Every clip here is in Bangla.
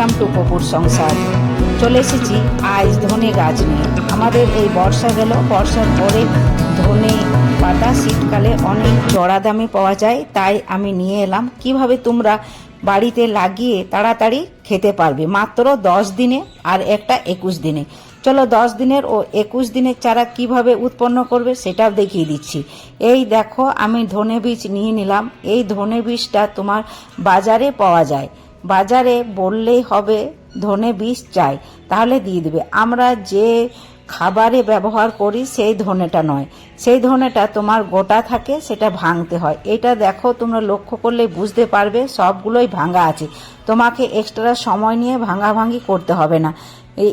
ওয়েলকাম টু কপুর সংসার। চলে এসেছি আজ ধনে গাছ নিয়ে। আমাদের এই বর্ষা গেল, বর্ষার পরে ধনে পাতা শীতকালে অনেক জড়া দামে পাওয়া যায়, তাই আমি নিয়ে এলাম। কীভাবে তোমরা বাড়িতে লাগিয়ে তাড়াতাড়ি খেতে পারবে? মাত্র দশ দিনে আর একটা একুশ দিনে। চলো দশ দিনের ও একুশ দিনের চারা কীভাবে উৎপন্ন করবে সেটাও দেখিয়ে দিচ্ছি। এই দেখো, আমি ধনে বীজ নিয়ে নিলাম। এই ধনে বীজটা তোমার বাজারে পাওয়া যায়। বাজারে বললেই হবে, ধনে বীজ চাই, তাহলে দিয়ে দেবে। আমরা যে খাবারে ব্যবহার করি সেই ধনেটা নয়। সেই ধনেটা তোমার গোটা থাকে, সেটা ভাঙতে হয়। এটা দেখো, তোমরা লক্ষ্য করলে বুঝতে পারবে, সবগুলোই ভাঙা আছে। তোমাকে এক্সট্রা সময় নিয়ে ভাঙাভাঙি করতে হবে না।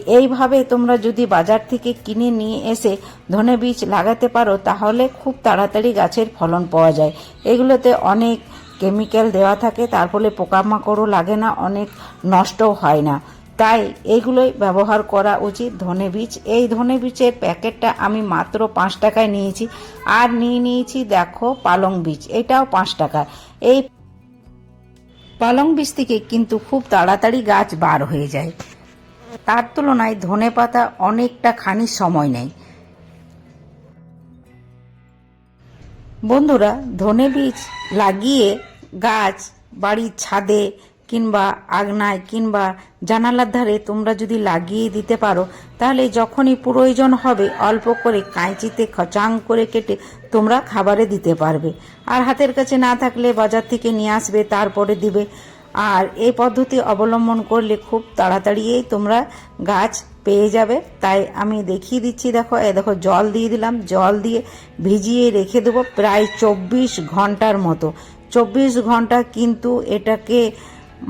এইভাবে তোমরা যদি বাজার থেকে কিনে নিয়ে এসে ধনে বীজ লাগাতে পারো, তাহলে খুব তাড়াতাড়ি গাছের ফলন পাওয়া যায়। এগুলোতে অনেক কেমিক্যাল দেওয়া থাকে, তার ফলে পোকামাকড়ও লাগে না, অনেক নষ্টও হয় না। তাই এইগুলোই ব্যবহার করা উচিত ধনে বীজ। এই ধনে বীজের প্যাকেটটা আমি মাত্র পাঁচ টাকায় নিয়েছি। আর নিয়ে নিয়েছি, দেখো, পালং বীজ। এটাও পাঁচ টাকা। এই পালং বীজ থেকে কিন্তু খুব তাড়াতাড়ি গাছ বার হয়ে যায়। তার তুলনায় ধনে পাতা অনেকটা খানি সময় নেয়। বন্ধুরা, ধনে বীজ লাগিয়ে গাছ, বাড়ির ছাদে কিংবা আগনায় কিংবা জানালার ধারে তোমরা যদি লাগিয়ে দিতে পারো, তাহলে যখনই প্রয়োজন হবে, অল্প করে কাঁচিতে খচাং করে কেটে তোমরা খাবারে দিতে পারবে। আর হাতের কাছে না থাকলে বাজার থেকে নিয়ে আসবে, তারপরে দিবে। আর এই পদ্ধতি অবলম্বন করলে খুব তাড়াতাড়িই তোমরা গাছ পেয়ে যাবে। তাই আমি দেখিয়ে দিচ্ছি, দেখো এ দেখো, জল দিয়ে দিলাম। জল দিয়ে ভিজিয়ে রেখে দেবো প্রায় চব্বিশ ঘণ্টার মতো। চব্বিশ ঘণ্টা কিন্তু এটাকে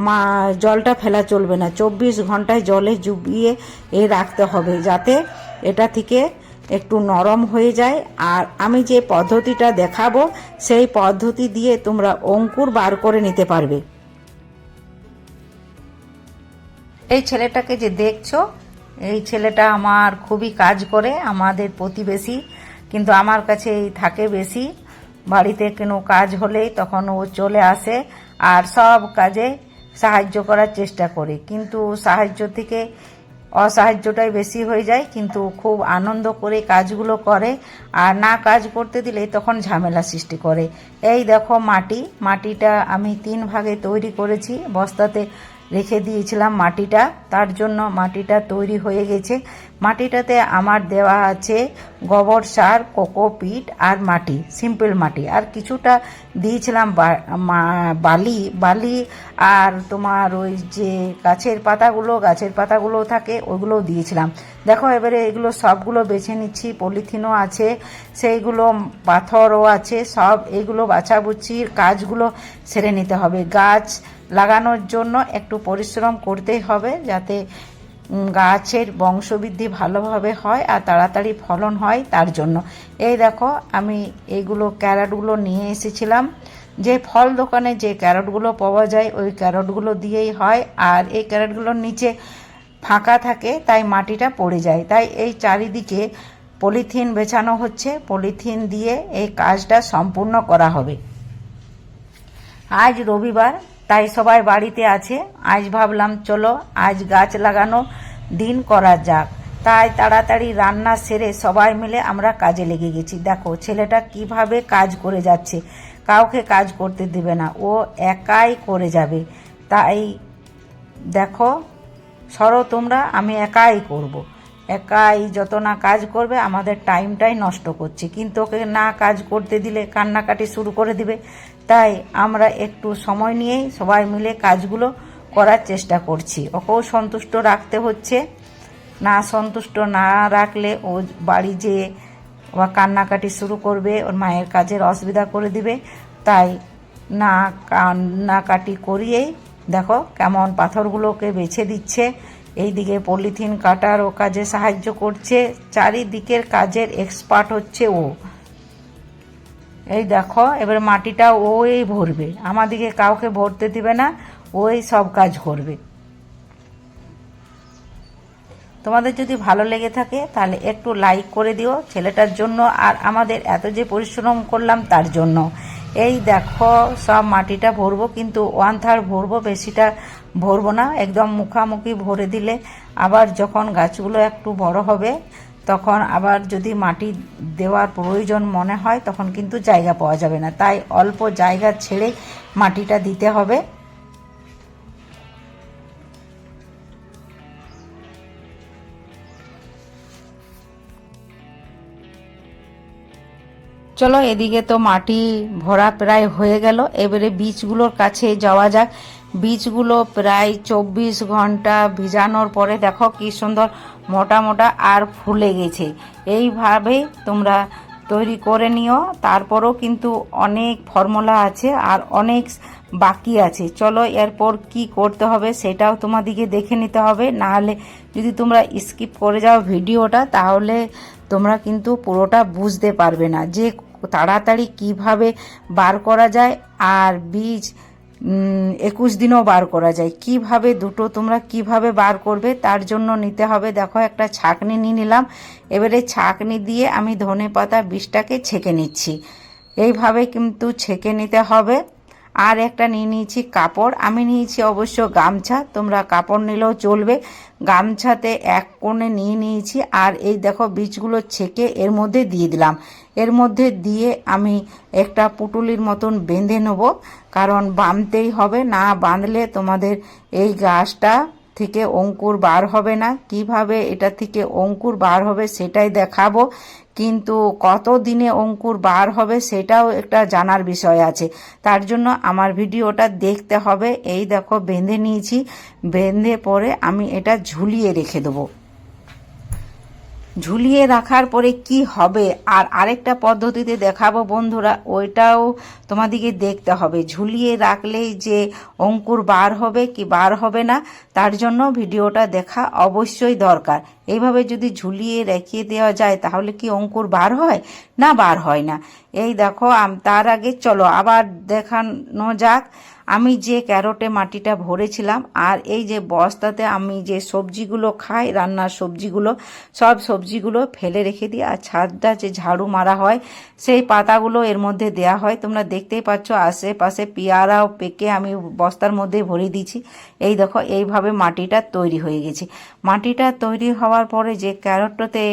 মা, জলটা ফেলা চলবে না। চব্বিশ ঘন্টায় জলে জুবিয়ে এ রাখতে হবে যাতে এটা থেকে একটু নরম হয়ে যায়। আর আমি যে পদ্ধতিটা দেখাবো, সেই পদ্ধতি দিয়ে তোমরা অঙ্কুর বার করে নিতে পারবে। এই ছেলেটাকে যে দেখছ, এই ছেলেটা আমার খুবই কাজ করে, আমাদের প্রতিবেশী, কিন্তু আমার কাছে এই থাকে বেশি। বাড়িতে কোনো কাজ হলেই তখন ও চলে আসে আর সব কাজে সাহায্য করার চেষ্টা করে। কিন্তু সাহায্য থেকে অসাহায্যটাই বেশি হয়ে যায়, কিন্তু খুব আনন্দ করে কাজগুলো করে আর না কাজ করতে দিলে তখন ঝামেলা সৃষ্টি করে। এই দেখো মাটি, মাটিটা আমি তিন ভাগে তৈরি করেছি। বস্তাতে রেখে দিয়েছিলাম মাটিটা। তার জন্য মাটিটা তৈরি হয়ে গেছে। মাটিটাতে আমার দেওয়া আছে গোবর সার কোকোপিট আর মাটি, সিম্পল মাটি। আর কিছুটা দিয়েছিলাম বালি বালি আর তোমার ওই যে গাছের পাতাগুলো গাছের পাতাগুলো থাকে ওইগুলোও দিয়েছিলাম। দেখো এবারে এগুলো সবগুলো বেছে নিচ্ছি, পলিথিনও আছে, সেইগুলো পাথরও আছে, সব এগুলো বাছাবুচির কাজগুলো সেরে নিতে হবে। গাছ লাগানোর জন্য একটু পরিশ্রম করতেই হবে যাতে গাছের বংশবৃদ্ধি ভালোভাবে হয় আর তাড়াতাড়ি ফলন হয় তার জন্য। এই দেখো, আমি এইগুলো ক্যারেটগুলো নিয়ে এসেছিলাম। যে ফল দোকানে যে ক্যারটগুলো পাওয়া যায়, ওই ক্যারটগুলো দিয়েই হয়। আর এই ক্যারটগুলোর নিচে ফাঁকা থাকে, তাই মাটিটা পড়ে যায়। তাই এই চারিদিকে পলিথিন বেছানো হচ্ছে। পলিথিন দিয়ে এই কাজটা সম্পূর্ণ করা হবে। আজ রবিবার তাই সবাই বাড়িতে আছে। আজ ভাবলাম, চলো আজ গাছ লাগানো দিন করা যাক। তাই তাড়াতাড়ি রান্না সেরে সবাই মিলে আমরা কাজে লেগে গেছি। দেখো, ছেলেটা কীভাবে কাজ করে যাচ্ছে। কাউকে কাজ করতে দেবে না, ও একাই করে যাবে। তাই দেখো, সরো তোমরা, আমি একাই করব। একাই যত না কাজ করবে, আমাদের টাইমটাই নষ্ট করছে। কিন্তু ওকে না কাজ করতে দিলে কান্নাকাটি শুরু করে দিবে। তাই আমরা একটু সময় নিয়েই সবাই মিলে কাজগুলো করার চেষ্টা করছি। ওকেও সন্তুষ্ট রাখতে হচ্ছে। না সন্তুষ্ট না রাখলে ও বাড়ি যেয়ে ও কান্নাকাটি শুরু করবে, ওর মায়ের কাজের অসুবিধা করে দিবে। তাই না কান্নাকাটি করিয়েই দেখো কেমন পাথরগুলোকে বেছে দিচ্ছে। এইদিকে পলিথিন কাটার ও কাজে সাহায্য করছে। চারিদিকের কাজের এক্সপার্ট হচ্ছে ও। এই দেখো, এবার মাটিটা ওই ভরবে। আমাদিকে কাউকে ভরতে দিবে না, ওই সব কাজ করবে। তোমাদের যদি ভালো লেগে থাকে, তাহলে একটু লাইক করে দিও ছেলেটার জন্য, আর আমাদের এত যে পরিশ্রম করলাম তার জন্য। এই দেখো, সব মাটিটা ভরবো, কিন্তু ওয়ান থার্ড ভরবো, বেশিটা ভরবো না। একদম মুখামুখি ভরে দিলে আবার যখন গাছগুলো একটু বড় হবে তখন আবার যদি মাটি দেওয়ার প্রয়োজন মনে হয়, তখন কিন্তু জায়গা পাওয়া যাবে না। তাই অল্প জায়গা ছেড়ে মাটিটা দিতে হবে। চলো এদিকে তো মাটি ভরা প্রায় হয়ে গেল। এবারে বীজগুলোর কাছে যাওয়া যাক। বীজগুলো প্রায় চব্বিশ ঘণ্টা ভিজানোর পরে দেখো কি সুন্দর মোটা মোটা আর ফুলে গেছে। এইভাবে তোমরা তৈরি করে নিও। তারপরও কিন্তু অনেক ফর্মুলা আছে আর অনেক বাকি আছে। চলো এরপর কি করতে হবে সেটাও তোমাদিকে দেখে নিতে হবে। নাহলে যদি তোমরা স্কিপ করে যাও ভিডিওটা, তাহলে তোমরা কিন্তু পুরোটা বুঝতে পারবে না যে তাড়াতাড়ি কীভাবে বার করা যায় আর বীজ একুশ দিনও বার করা যায়। কীভাবে দুটো, তোমরা কীভাবে বার করবে, তার জন্য নিতে হবে। দেখো, একটা ছাকনি নিয়ে নিলাম। এবারে ছাকনি দিয়ে আমি ধনে পাতা বীজটাকে ছেঁকে নিচ্ছি। এইভাবে কিন্তু ছেঁকে নিতে হবে। আর একটা নিয়ে নিয়েছি কাপড়। আমি নিয়েছি অবশ্য গামছা। তোমরা কাপড় নিলেও চলবে। গামছাতে এক কোণে নিয়ে নিয়েছি। আর এই দেখো, বীজগুলো ছেঁকে এর মধ্যে দিয়ে দিলাম। এর মধ্যে দিয়ে আমি একটা পুটুলির মতন বেঁধে নেব। কারণ বাঁধতেই হবে, না বাঁধলে তোমাদের এই গাছটা থেকে অঙ্কুর বার হবে না। কীভাবে এটা থেকে অঙ্কুর বার হবে সেটাই দেখাবো, কিন্তু কত দিনে অঙ্কুর বার হবে সেটাও একটা জানার বিষয় আছে। তার জন্য আমার ভিডিওটা দেখতে হবে। এই দেখো, বেঁধে নিয়েছি। বেঁধে পরে আমি এটা ঝুলিয়ে রেখে দেবো। ঝুলিয়ে রাখার পরে কি হবে? আর আরেকটা পদ্ধতিতে দেখাবো বন্ধুরা, ওইটাও তোমাদিকে দেখতে হবে। ঝুলিয়ে রাখলেই যে অঙ্কুর বার হবে কি বার হবে না, তার জন্য ভিডিওটা দেখা অবশ্যই দরকার। এইভাবে যদি ঝুলিয়ে রেখে দেওয়া যায়, তাহলে কি অঙ্কুর বার হয়? না, বার হয় না। এই দেখো তার আগে চলো, আবার দেখানো যাক। আমি যে ক্যারোটে মাটিটা ভরেছিলাম আর এই যে বস্তাতে আমি যে সবজিগুলো খাই, রান্নার সবজিগুলো, সব সবজিগুলো ফেলে রেখে দিই আর ছাদটা যে ঝাড়ু মারা হয়, সেই পাতাগুলো এর মধ্যে দেয়া হয়। তোমরা দেখতেই পাচ্ছ আশেপাশে পেয়ারাও পেকে আমি বস্তার মধ্যে ভরে দিয়েছি। এই দেখো, এইভাবে মাটিটা তৈরি হয়ে গেছে। মাটিটা তৈরি হওয়ার পরে যে ক্যারোটটাতে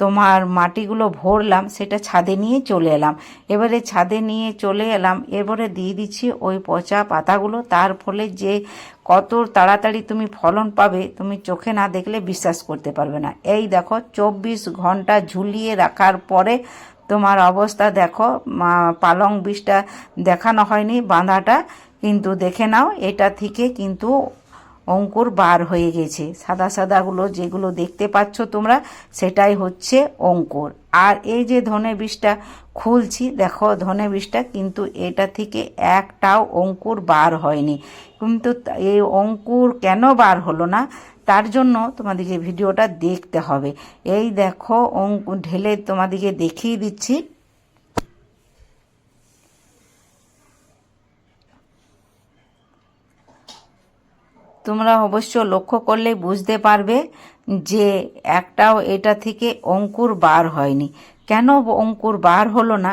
তোমার মাটিগুলো ভরলাম, সেটা ছাদে নিয়ে চলে এলাম। এবারে ছাদে নিয়ে চলে এলাম, এবারে দিয়ে দিচ্ছি ওই পচা পাতাগুলো। তার ফলে যে কত তাড়াতাড়ি তুমি ফলন পাবে, তুমি চোখে না দেখলে বিশ্বাস করতে পারবে না। এই দেখো, চব্বিশ ঘণ্টা ঝুলিয়ে রাখার পরে তোমার অবস্থা দেখো পালং বীজটা দেখানো হয়নি, বাঁধাটা কিন্তু দেখে নাও, এটা থেকে কিন্তু অঙ্কুর বার হয়ে গেছে। সাদা সাদাগুলো যেগুলো দেখতে পাচ্ছ তোমরা, সেটাই হচ্ছে অঙ্কুর। আর এই যে ধনে বীজটা খুলছি, দেখো ধনে বীজটা কিন্তু এটা থেকে একটাও অঙ্কুর বার হয়নি। কিন্তু এই অঙ্কুর কেন বার হলো না? তার জন্য তোমাদেরকে ভিডিওটা দেখতে হবে। এই দেখো অঙ্কুর ঢেলে তোমাদেরকে দেখিয়ে দিচ্ছি। তোমরা অবশ্য লক্ষ্য করলে বুঝতে পারবে যে একটাও এটা থেকে অঙ্কুর বার হয়নি। কেন অঙ্কুর বার হলো না?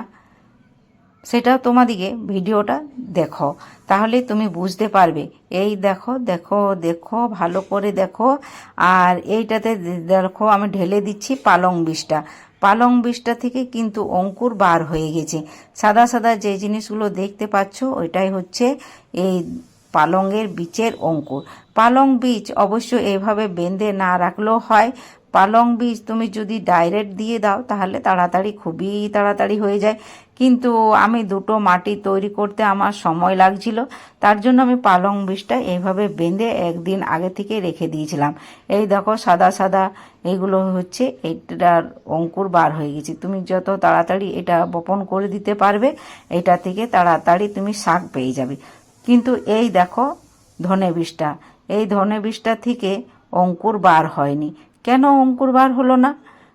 সেটা তোমাদিকে ভিডিওটা দেখো। তাহলে তুমি বুঝতে পারবে। এই দেখো দেখো দেখো, ভালো করে দেখো। আর এইটাতে দেখো, আমি ঢেলে দিচ্ছি পালং বীজটা। পালং বীজটা থেকে কিন্তু অঙ্কুর বার হয়ে গেছে। সাদা সাদা যে জিনিসগুলো দেখতে পাচ্ছ, ওইটাই হচ্ছে এই পালংয়ের বীজের অঙ্কুর। পালং বীজ অবশ্য এভাবে বেঁধে না রাখলেও হয়। পালং বীজ তুমি যদি ডাইরেক্ট দিয়ে দাও, তাহলে তাড়াতাড়ি খুবই তাড়াতাড়ি হয়ে যায়। কিন্তু আমি দুটো মাটি তৈরি করতে আমার সময় লাগছিল। তার জন্য আমি পালং বীজটা এইভাবে বেঁধে একদিন আগে থেকে রেখে দিয়েছিলাম। এই দেখো সাদা সাদা এগুলো হচ্ছে, এটার অঙ্কুর বার হয়ে গেছে। তুমি যত তাড়াতাড়ি এটা বপন করে দিতে পারবে, এটা থেকে তাড়াতাড়ি তুমি শাক পেয়ে যাবে। কিন্তু এই দেখো ধনে বীজটা এই ধনে বীজটা থেকে অঙ্কুর বার হয়নি। কেন অঙ্কুর বার হলো না?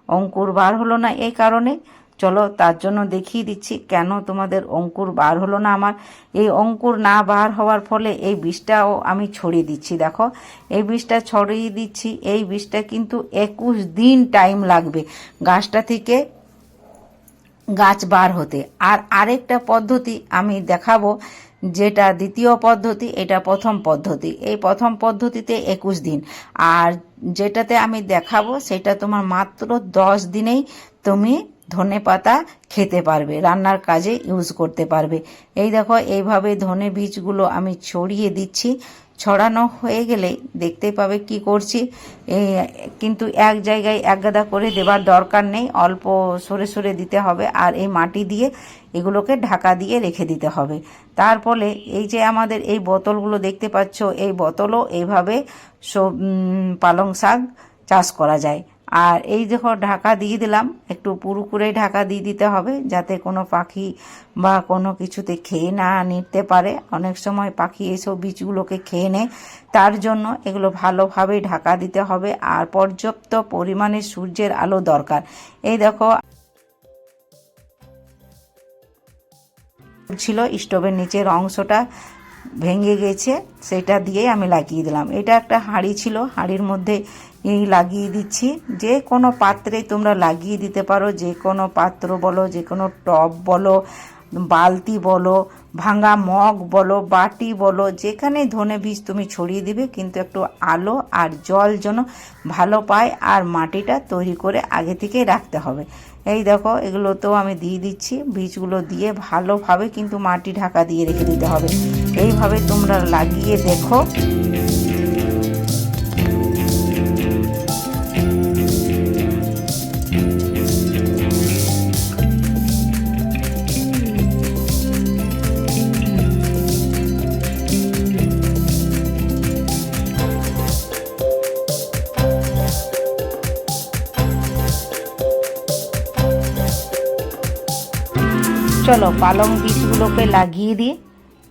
অঙ্কুর বার হলো না এই কারণে? চলো তার জন্য দেখিয়ে দিচ্ছি কেন তোমাদের অঙ্কুর বার হলো না আমার। এই অঙ্কুর না বার হওয়ার ফলে এই বীজটাও আমি ছড়িয়ে দিচ্ছি, দেখো। এই বীজটা ছড়িয়ে দিচ্ছি, এই বীজটা কিন্তু একুশ দিন টাইম লাগবে গাছটা থেকে গাছ বার হতে। আর আরেকটা পদ্ধতি আমি দেখাবো যেটা দ্বিতীয় পদ্ধতি, এটা প্রথম পদ্ধতি। এই প্রথম পদ্ধতিতে একুশ দিন। আর যেটাতে আমি দেখাবো, সেটা তোমার মাত্র দশ দিনেই তুমি ধনে পাতা খেতে পারবে, রান্নার কাজে ইউজ করতে পারবে। এই দেখো, এইভাবে ধনে বীজগুলো আমি ছড়িয়ে দিচ্ছি। ছড়ানো হয়ে গেলে দেখতেই পাবে কি করছি। কিন্তু এক জায়গায় এক গাদা করে দেবার দরকার নেই, অল্প সরে সরে দিতে হবে আর এই মাটি দিয়ে এগুলোকে ঢাকা দিয়ে রেখে দিতে হবে। তার ফলে এই যে আমাদের এই বোতলগুলো দেখতে পাচ্ছ, এই বোতলও এইভাবে পালং শাক চাষ করা যায়। আর এই দেখো ঢাকা দিয়ে দিলাম, একটু পুরু ঢাকা দিয়ে দিতে হবে, যাতে কোনো পাখি বা কোনো কিছুতে খেয়ে না নিতে পারে। অনেক সময় পাখি এসব বীজগুলোকে খেয়ে নেয়, তার জন্য এগুলো ভালোভাবে ঢাকা দিতে হবে। আর পর্যাপ্ত পরিমাণে সূর্যের আলো দরকার। এই দেখো, ছিল স্টোভের নিচের অংশটা ভেঙে গেছে, সেটা দিয়ে আমি লাগিয়ে দিলাম। এটা একটা হাঁড়ি ছিল, হাঁড়ির মধ্যে এই লাগিয়ে দিচ্ছি। যে কোনো পাত্রে তোমরা লাগিয়ে দিতে পারো, যে কোনো পাত্র বলো, যে কোনো টব বলো, বালতি বলো, ভাঙা মগ বলো, বাটি বলো যেখানে ধনে বীজ তুমি ছড়িয়ে দিবে, কিন্তু একটু আলো আর জল যেন ভালো পায় আর মাটিটা তৈরি করে আগে থেকেই রাখতে হবে। এই দেখো এগুলো তো আমি দিয়ে দিচ্ছি। বীজগুলো দিয়ে ভালোভাবে কিন্তু মাটি ঢাকা দিয়ে রেখে দিতে হবে। এইভাবে তোমরা লাগিয়ে দেখো। চলো, পালং বীজগুলোকে লাগিয়ে দিই।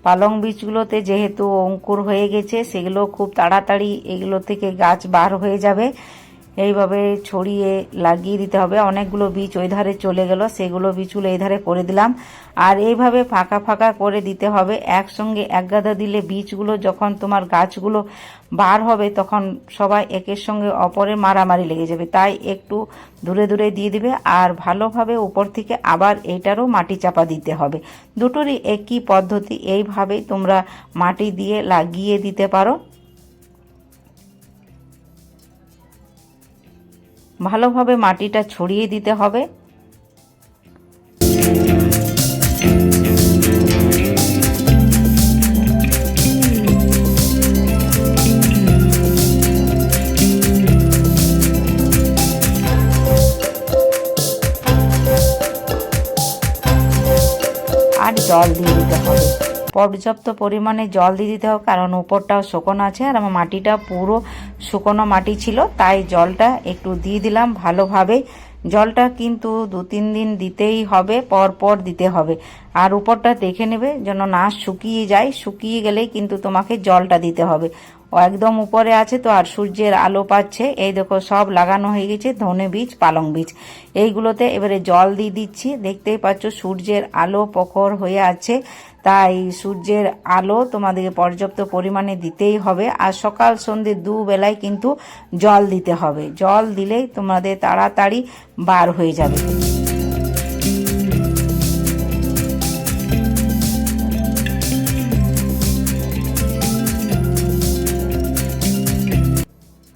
পালং বীজগুলোতে যেহেতু অঙ্কুর হয়ে গেছে, সেগুলো খুব তাড়াতাড়ি এগুলো থেকে গাছ বার হয়ে যাবে। এইভাবে ছড়িয়ে লাগিয়ে দিতে হবে। অনেকগুলো বীজ ওই ধারে চলে গেল, সেগুলো বীজগুলো এই ধারে করে দিলাম। আর এইভাবে ফাঁকা ফাঁকা করে দিতে হবে। একসঙ্গে এক গাদা দিলে বীজগুলো যখন তোমার গাছগুলো বার হবে, তখন সবাই একের সঙ্গে অপরের মারামারি লেগে যাবে। তাই একটু দূরে দূরে দিয়ে দিবে আর ভালোভাবে উপর থেকে আবার এটারও মাটি চাপা দিতে হবে। দুটোরই একই পদ্ধতি। এইভাবেই তোমরা মাটি দিয়ে লাগিয়ে দিতে পারো। ভালোভাবে মাটিটা ছড়িয়ে দিতে হবে। আর জল দিয়ে দিতে হবে। পর্যাপ্ত পরিমাণে জল দিয়ে দিতে হবে, কারণ উপরটাও শুকনো আছে আর আমার মাটিটা পুরো শুকনো মাটি ছিল, তাই জলটা একটু দিয়ে দিলাম ভালোভাবে। জলটা কিন্তু দু তিন দিন দিতেই হবে, পর পর দিতে হবে। আর উপরটা দেখে নেবে যেন না শুকিয়ে যায়। শুকিয়ে গেলেই কিন্তু তোমাকে জলটা দিতে হবে। একদম উপরে আছে তো, আর সূর্যের আলো পাচ্ছে। এই দেখো, সব লাগানো হয়ে গেছে, ধনে বীজ, পালং বীজ। এইগুলোতে এবারে জল দিয়ে দিচ্ছি। দেখতেই পাচ্ছ, সূর্যের আলো প্রখর হয়ে আছে। তাই সূর্যের আলো তোমাদেরকে পর্যাপ্ত পরিমাণে দিতেই হবে। আর সকাল সন্ধে দুবেলায় কিন্তু জল দিতে হবে। জল দিলেই তোমাদের তাড়াতাড়ি বার হয়ে যাবে।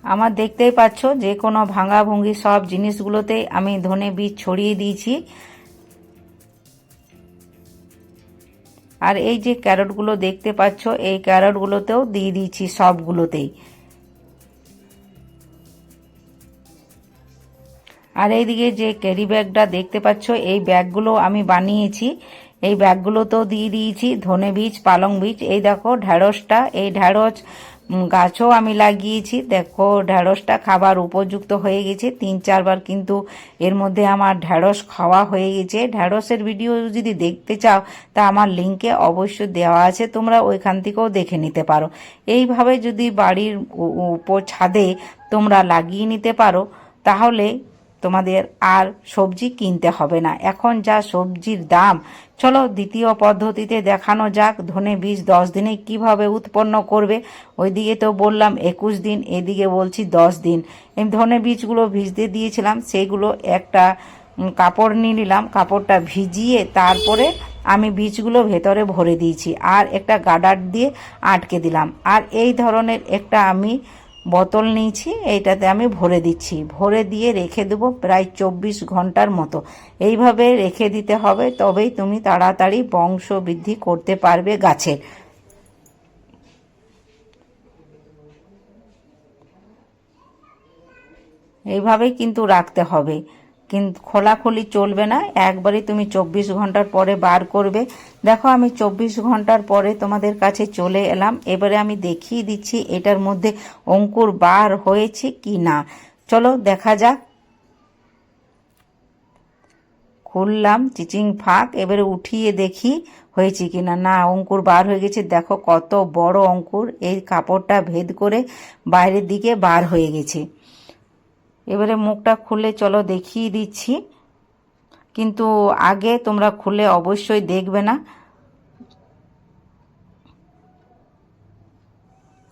আমার দেখতেই পাচ্ছ, যে কোনো ভাঙা ভুঙ্গি সব জিনিসগুলোতে আমি ধনে বীজ ছড়িয়ে দিয়েছি। আর এই যে ক্যারটগুলো দেখতে পাচ্ছ, এই ক্যারটগুলোতেও দিয়ে দিয়েছি সবগুলোতেই। আর এইদিকে যে ক্যারি ব্যাগটা দেখতে পাচ্ছ, এই ব্যাগগুলো আমি বানিয়েছি। এই ব্যাগগুলোতেও দিয়ে দিয়েছি ধনে বীজ, পালং বীজ। এই দেখো, ঢ্যাঁড়সটা, এই ঢ্যাঁড়স গাছও আমি লাগিয়েছি। দেখো, ঢ্যাঁড়সটা খাবার উপযুক্ত হয়ে গেছে। তিন, চারবার কিন্তু এর মধ্যে আমার ঢ্যাঁড়স খাওয়া হয়ে গেছে। ঢ্যাঁড়সের ভিডিও যদি দেখতে চাও, তা আমার লিঙ্কে অবশ্যই দেওয়া আছে। তোমরা ওইখান থেকেও দেখে নিতে পারো। এইভাবে যদি বাড়ির উপর ছাদে তোমরা লাগিয়ে নিতে পারো, তাহলে তোমাদের আর সবজি কিনতে হবে না। এখন যা সবজির দাম, চলো দ্বিতীয় পদ্ধতিতে দেখানো যাক ধনে বীজ দশ দিনে কীভাবে উৎপন্ন করবে। ওইদিকে তো বললাম একুশ দিন, এদিকে বলছি দশ দিন। এই ধনে বীজগুলো ভিজতে দিয়েছিলাম সেইগুলো একটা কাপড় নিয়ে নিলাম, কাপড়টা ভিজিয়ে তারপরে আমি বীজগুলো ভেতরে ভরে দিয়েছি। আর একটা গাডার দিয়ে আটকে দিলাম। আর এই ধরনের একটা আমি বোতল নিয়েছি, এইটাতে আমি ভরে দিচ্ছি। ভরে দিয়ে রেখে দেবো প্রায় চব্বিশ ঘণ্টার মতো। এইভাবে রেখে দিতে হবে, তবেই তুমি তাড়াতাড়ি বংশ বৃদ্ধি করতে পারবে গাছের। এইভাবেই কিন্তু রাখতে হবে। কিন্তু খোলাখুলি চলবে না। একবারে তুমি চব্বিশ ঘণ্টার পরে বার করবে। দেখো, আমি চব্বিশ ঘণ্টার পরে তোমাদের কাছে চলে এলাম। এবারে আমি দেখিয়ে দিচ্ছি এটার মধ্যে অঙ্কুর বার হয়েছে কি না চলো, দেখা যাক। খুললাম, চিচিং ফাঁক, এবারে উঠিয়ে দেখি হয়েছে কি না না, অঙ্কুর বার হয়ে গেছে। দেখো, কত বড় অঙ্কুর। এই কাপড়টা ভেদ করে বাইরের দিকে বার হয়ে গেছে। এবারে মুখটা খুলে চলো দেখিয়ে দিচ্ছি। কিন্তু আগে তোমরা খুলে অবশ্যই দেখবে না।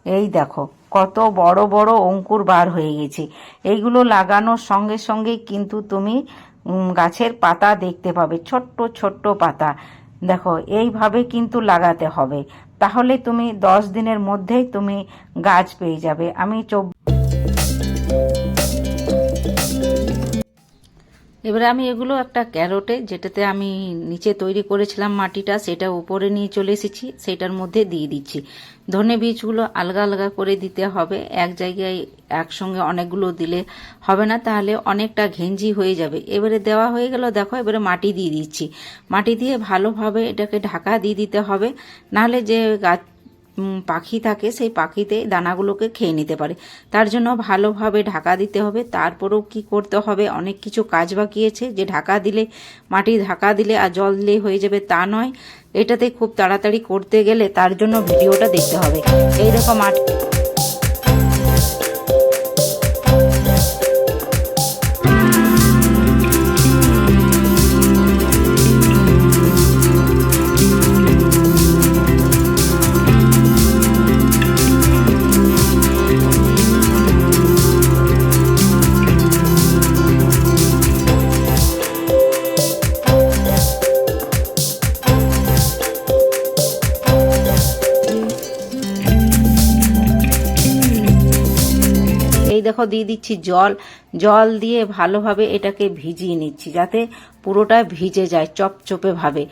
এই দেখো, কত বড় বড় অঙ্কুর বার হয়ে গেছে। এইগুলো লাগানোর সঙ্গে সঙ্গে কিন্তু তুমি গাছের পাতা দেখতে পাবে, ছোট্ট ছোট্ট পাতা। দেখো, এইভাবে কিন্তু লাগাতে হবে। তাহলে তুমি দশ দিনের মধ্যেই তুমি গাছ পেয়ে যাবে। আমি চব এবারে আমি এগুলো একটা ক্যারোটে, যেটাতে আমি নিচে তৈরি করেছিলাম মাটিটা, সেটা উপরে নিয়ে চলে এসেছি, সেটার মধ্যে দিয়ে দিচ্ছি। ধনে বীজগুলো আলগা আলগা করে দিতে হবে, এক জায়গায় একসঙ্গে অনেকগুলো দিলে হবে না, তাহলে অনেকটা ঘেঞ্জি হয়ে যাবে। এবারে দেওয়া হয়ে গেল, দেখো, এবারে মাটি দিয়ে দিচ্ছি। মাটি দিয়ে ভালোভাবে এটাকে ঢাকা দিয়ে দিতে হবে, নাহলে যে গাছ পাখি থাকে, সেই পাখিতে দানাগুলোকে খেয়ে নিতে পারে। তার জন্য ভালোভাবে ঢাকা দিতে হবে। তারপরেও কি করতে হবে? অনেক কিছু কাজ বাকি আছে। যে ঢাকা দিলে, মাটি ঢাকা দিলে আর জল দিলে হয়ে যাবে তা নয়। এটাতে খুব তাড়াতাড়ি করতে গেলে তার জন্য ভিডিওটা দেখতে হবে। এই রকম দেখো দিয়ে দিচ্ছি, জল জল দিয়ে ভালোভাবে এটাকে ভিজিয়ে নিচ্ছি যাতে পুরোটা ভিজে যায় চপচপে ভাবে।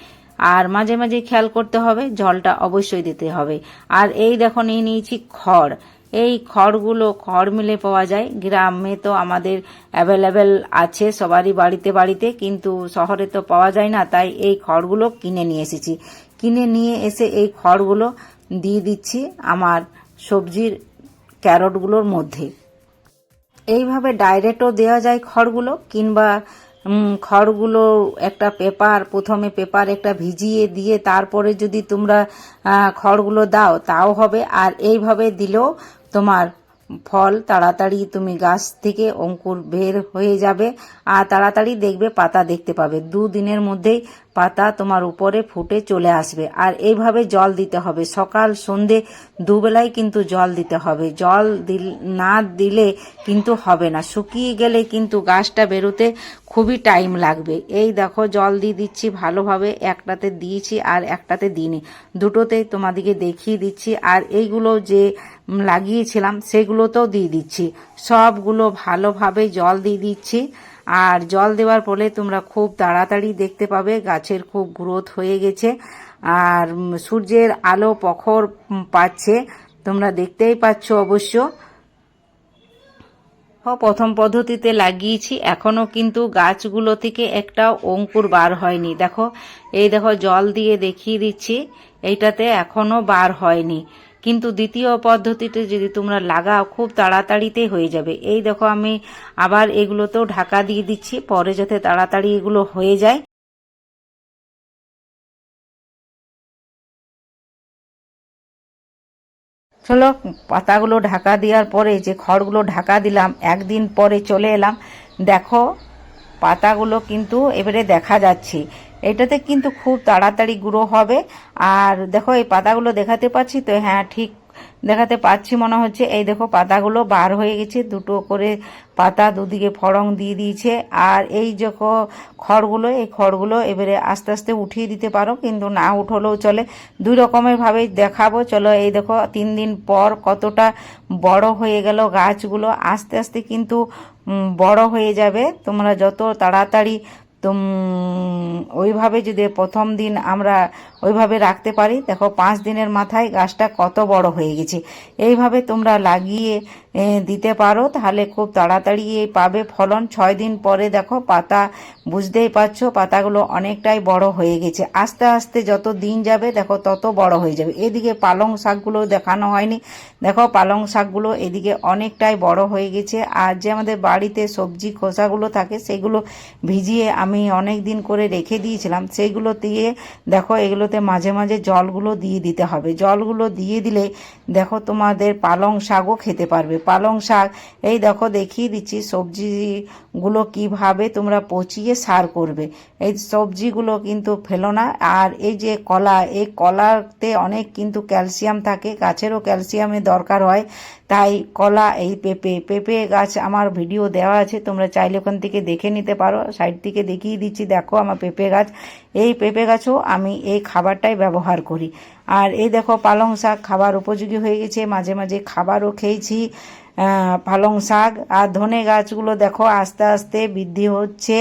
আর মাঝে মাঝে খেয়াল করতে হবে, জলটা অবশ্যই দিতে হবে। আর এই দেখো, নিয়ে নিয়েছি খড়। এই খড়গুলো, খড় মিলে পাওয়া যায়। গ্রামে তো আমাদের অ্যাভেলেবেল আছে, সবারই বাড়িতে বাড়িতে, কিন্তু শহরে তো পাওয়া যায় না, তাই এই খড়গুলো কিনে নিয়ে এসেছি। কিনে নিয়ে এসে এই খড়গুলো দিয়ে দিচ্ছি আমার সবজির ক্যারটগুলোর মধ্যে। এইভাবে ডাইরেক্টও দেওয়া যায় খড়গুলো, কিংবা খড়গুলো একটা পেপার প্রথমে পেপার একটা ভিজিয়ে দিয়ে তারপরে যদি তোমরা খড়গুলো দাও, তাও হবে। আর এইভাবে দিলেও তোমার ফল তাড়াতাড়ি তুমি গাছ থেকে অঙ্কুর বের হয়ে যাবে, আর তাড়াতাড়ি দেখবে, পাতা দেখতে পাবে। দুদিনের মধ্যেই পাতা তোমার উপরে ফুটে চলে আসবে। আর এইভাবে জল দিতে হবে। সকাল, সন্ধে দুবেলায় কিন্তু জল দিতে হবে। জল না দিলে কিন্তু হবে না। শুকিয়ে গেলে কিন্তু গাছটা বেরোতে খুবই টাইম লাগবে। এই দেখো, জল দিয়ে দিচ্ছি ভালোভাবে। একটাতে দিয়েছি আর একটাতে দিইনি। দুটোতেই তোমাদেরকে দেখিয়ে দিচ্ছি। আর এইগুলো যে লাগিয়েছিলাম, সেগুলোতেও দিয়ে দিচ্ছি। সবগুলো ভালোভাবে জল দিয়ে দিচ্ছি। আর জল দেওয়ার ফলে তোমরা খুব তাড়াতাড়ি দেখতে পাবে গাছের খুব গ্রোথ হয়ে গেছে। আর সূর্যের আলো প্রখর পাচ্ছে। তোমরা দেখতেই পাচ্ছ অবশ্য। প্রথম পদ্ধতিতে লাগিয়েছি। এখনও কিন্তু গাছগুলো থেকে একটা অঙ্কুর বার হয়নি। দেখো, এই দেখো, জল দিয়ে দেখিয়ে দিচ্ছি। এইটাতে এখনও বার হয়নি। কিন্তু দ্বিতীয় পদ্ধতিতে যদি তোমরা লাগাও, খুব তাড়াতাড়িতে হয়ে যাবে। এই দেখো, আমি আবার এগুলোতেও ঢাকা দিয়ে দিচ্ছি। পরে যাতে তাড়াতাড়ি এগুলো হয়ে যায়। চলো, পাতাগুলো ঢাকা দেওয়ার পরে যে খড়গুলো ঢাকা দিলাম, একদিন পরে চলে এলাম। দেখো, পাতাগুলো কিন্তু এবারে দেখা যাচ্ছে। এটাতে কিন্তু খুব তাড়াতাড়ি গুঁড়ো হবে। আর দেখো, এই পাতাগুলো দেখাতে পাচ্ছি তো হ্যাঁ ঠিক দেখাতে পাচ্ছি মনে হচ্ছে। এই দেখো, পাতাগুলো বার হয়ে গেছে, দুটো করে পাতা দুদিকে ফড়ং দিয়ে দিয়েছে। আর এই যে খড়গুলো, এই খড়গুলো এবারে আস্তে আস্তে উঠিয়ে দিতে পারো, কিন্তু না উঠলেও চলে। দুই রকমের ভাবেই দেখাবো। চলো, এই দেখো, তিন দিন পর কতটা বড় হয়ে গেল গাছগুলো, আস্তে আস্তে কিন্তু বড় হয়ে যাবে। তোমরা যত তাড়াতাড়ি তুম ওইভাবে যদি প্রথম দিন আমরা ওইভাবে রাখতে পারি, দেখো পাঁচ দিনের মাথায় গাছটা কত বড় হয়ে গেছে। এইভাবে তোমরা লাগিয়ে দিতে পারো, তাহলে খুব তাড়াতাড়ি পাবে ফলন। ছয় দিন পরে দেখো পাতা, বুঝতেই পারছ, পাতাগুলো অনেকটাই বড় হয়ে গেছে। আস্তে আস্তে যত দিন যাবে, দেখো তত বড় হয়ে যাবে। এদিকে পালং শাকগুলো দেখানো হয়নি। দেখো পালং শাকগুলো এদিকে অনেকটাই বড় হয়ে গেছে। আর যে আমাদের বাড়িতে সবজি খোসাগুলো থাকে, সেগুলো ভিজিয়ে আমি অনেক দিন করে রেখে দিয়েছিলাম সেইগুলো দিয়ে দেখো এগুলোতে মাঝে মাঝে জলগুলো দিয়ে দিতে হবে। জলগুলো দিয়ে দিলে দেখো তোমাদের পালং শাকও খেতে পারবে। পালং শাক, এই দেখো দেখিয়ে দিচ্ছি সবজিগুলো কীভাবে তোমরা পচিয়ে সার করবে। এই সবজিগুলো কিন্তু ফেলো না। আর এই যে কলা, এই কলাতে অনেক কিন্তু ক্যালসিয়াম থাকে, গাছেরও ক্যালসিয়ামের দরকার হয়। তাই কলা, এই পেঁপে পেঁপে গাছ আমার ভিডিও দেওয়া আছে, তোমরা চাইলে ওখান থেকে দেখে নিতে পারো, সাইড থেকে দেখিয়ে দিচ্ছি, দেখো আমার পেঁপে গাছ। এই পেঁপে গাছও আমি এই খাবারটাই ব্যবহার করি। আর এই দেখো পালং শাক খাবার উপযোগী হয়ে গেছে। মাঝে মাঝে খাবারও খেয়েছি পালং শাক। আর ধনে গাছগুলো দেখো আস্তে আস্তে বৃদ্ধি হচ্ছে,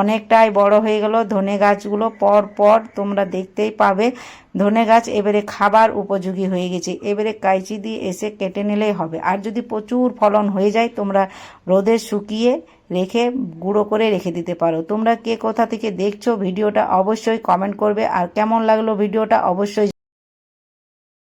অনেকটাই বড় হয়ে গেল। ধনে গাছগুলো পর পর তোমরা দেখতেই পাবে, ধনে গাছ এবারে খাবার উপযোগী হয়ে গেছে। এবারে কাইচি দিয়ে এসে কেটে নিলেই হবে। আর যদি প্রচুর ফলন হয়ে যায়, তোমরা রোদে শুকিয়ে রেখে গুঁড়ো করে রেখে দিতে পারো। তোমরা কে কোথা থেকে দেখছ ভিডিওটা অবশ্যই কমেন্ট করবে। আর কেমন লাগল ভিডিওটা অবশ্যই